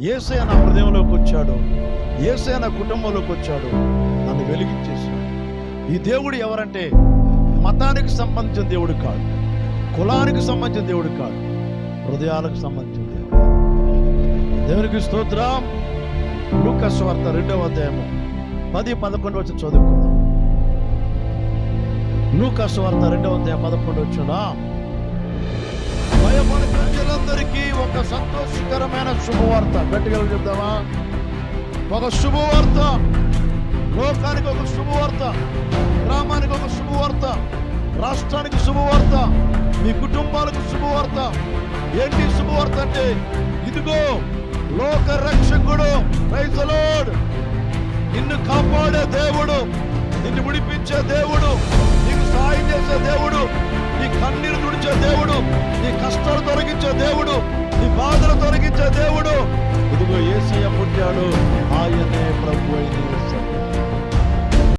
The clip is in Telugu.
ఏసే నా హృదయంలోకి వచ్చాడు. ఏసే నా కుటుంబంలోకి వచ్చాడు. నన్ను వెలిగించేశాడు. ఈ దేవుడు ఎవరంటే మతానికి సంబంధించిన దేవుడు కాదు. కులానికి సంబంధించిన దేవుడు కాదు. హృదయాలకు సంబంధించిన దేవుడు దేవునికి స్తోత్రం. లూకస్ వార్త రెండవ అధ్యాయము పది పదకొండు వచ్చి చదువుకుందాం. లూకస్ రెండవ అధ్యాయం పదకొండు వచ్చినా ఒక సంతోషకరమైన శుభవార్త. గట్టిగా చెప్తావా ఒక శుభవార్త. లోకానికి ఒక శుభవార్త. గ్రామానికి ఒక శుభవార్త. రాష్ట్రానికి శుభవార్త. మీ కుటుంబాలకు శుభవార్త. ఏంటి శుభవార్త అంటే ఇదిగో లోక రక్షకుడు రైతులోడ్ నిన్ను కాపాడే దేవుడు నిన్ను విడిపించే దేవుడు నీకు సహాయం చేసే దేవుడు నీ కన్నీరు తుడిచే దేవుడు నీ కష్టాలు తొలగించే దేవుడు తొలగించే దేవుడు